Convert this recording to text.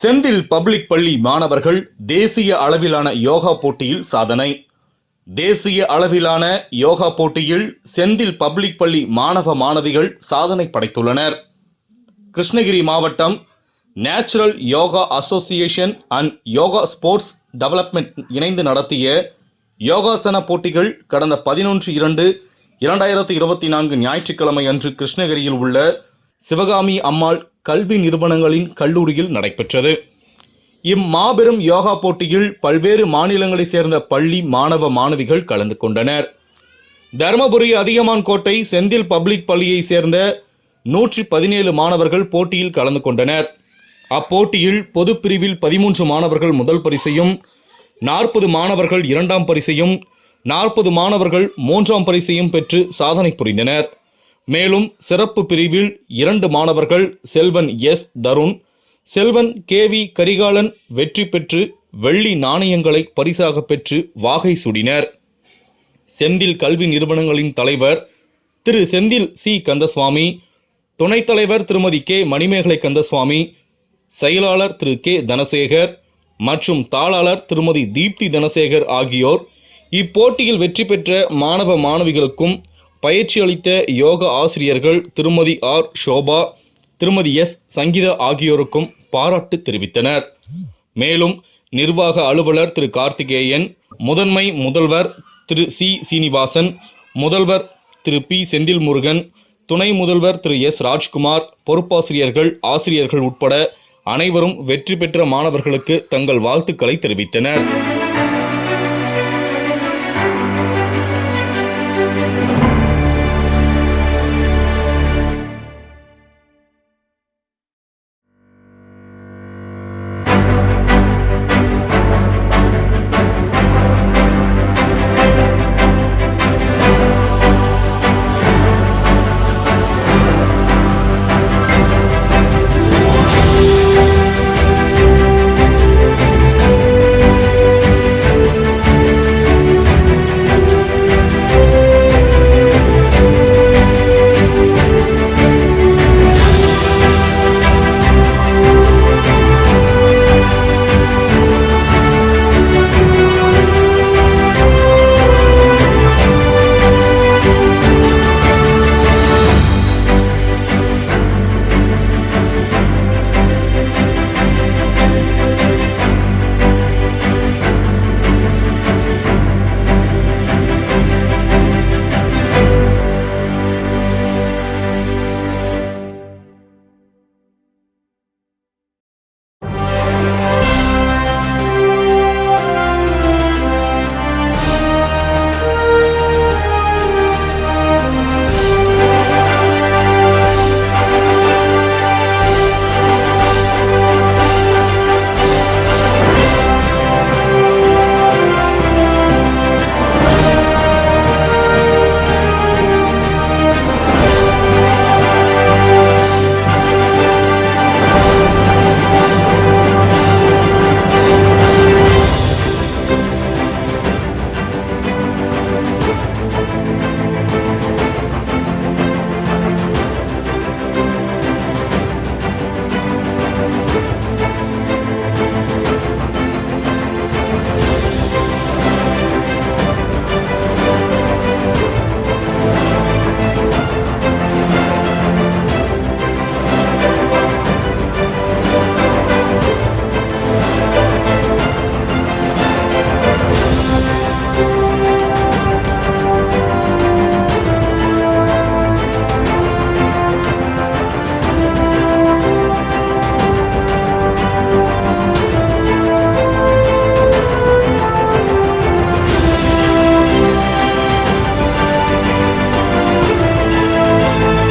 Senthil public பள்ளி மாணவர்கள் தேசிய அளவிலான யோகா போட்டியில் சாதனை. தேசிய அளவிலான யோகா போட்டியில் செந்தில் பப்ளிக் பள்ளி மாணவ மாணவிகள் சாதனை படைத்துள்ளனர். கிருஷ்ணகிரி மாவட்டம் natural yoga association and yoga sports development இணைந்து நடத்திய யோகாசன போட்டிகள் கடந்த பதினொன்று இரண்டு இரண்டாயிரத்தி இருபத்தி நான்கு ஞாயிற்றுக்கிழமை அன்று கிருஷ்ணகிரியில் உள்ள சிவகாமி அம்மாள் கல்வி நிறுவனங்களின் கல்லூரியில் நடைபெற்றது. இம்மாபெரும் யோகா போட்டியில் பல்வேறு மாநிலங்களைச் சேர்ந்த பள்ளி மாணவ மாணவிகள் கலந்து கொண்டனர். தருமபுரி அதிகமான் கோட்டை செந்தில் பப்ளிக் பள்ளியைச் சேர்ந்த நூற்றி பதினேழு மாணவர்கள் போட்டியில் கலந்து கொண்டனர். அப்போட்டியில் பொது பிரிவில் பதிமூன்று மாணவர்கள் முதல் பரிசையும் நாற்பது மாணவர்கள் இரண்டாம் பரிசையும் நாற்பது மாணவர்கள் மூன்றாம் பரிசையும் பெற்று சாதனை புரிந்தனர். மேலும் சிறப்பு பிரிவில் இரண்டு மாணவர்கள் Selvan S. Tarun Selvan K. V. Karikalan வெற்றி பெற்று வெள்ளி நாணயங்களை பரிசாக பெற்று வாகை சூடினர். செந்தில் கல்வி நிறுவனங்களின் தலைவர் திரு. செந்தில் சி. கந்தசுவாமி துணைத் தலைவர் திருமதி கே. மணிமேகலை கந்தசுவாமி செயலாளர் திரு. கே. தனசேகர் மற்றும் தாளாளர் திருமதி தீப்தி தனசேகர் ஆகியோர் இப்போட்டியில் வெற்றி பெற்ற மாணவ மாணவிகளுக்கும் பயிற்சி அளித்த யோக ஆசிரியர்கள் திருமதி ஆர். ஷோபா திருமதி எஸ். சங்கீதா ஆகியோருக்கும் பாராட்டு தெரிவித்தனர். மேலும் நிர்வாக அலுவலர் திரு. கார்த்திகேயன் முதன்மை முதல்வர் திரு. சி. சீனிவாசன் முதல்வர் திரு. பி. செந்தில் முருகன் துணை முதல்வர் திரு. எஸ். ராஜ்குமார் பொறுப்பாசிரியர்கள் ஆசிரியர்கள் உட்பட அனைவரும் வெற்றி பெற்ற மாணவர்களுக்கு தங்கள் வாழ்த்துக்களை தெரிவித்தனர். thank you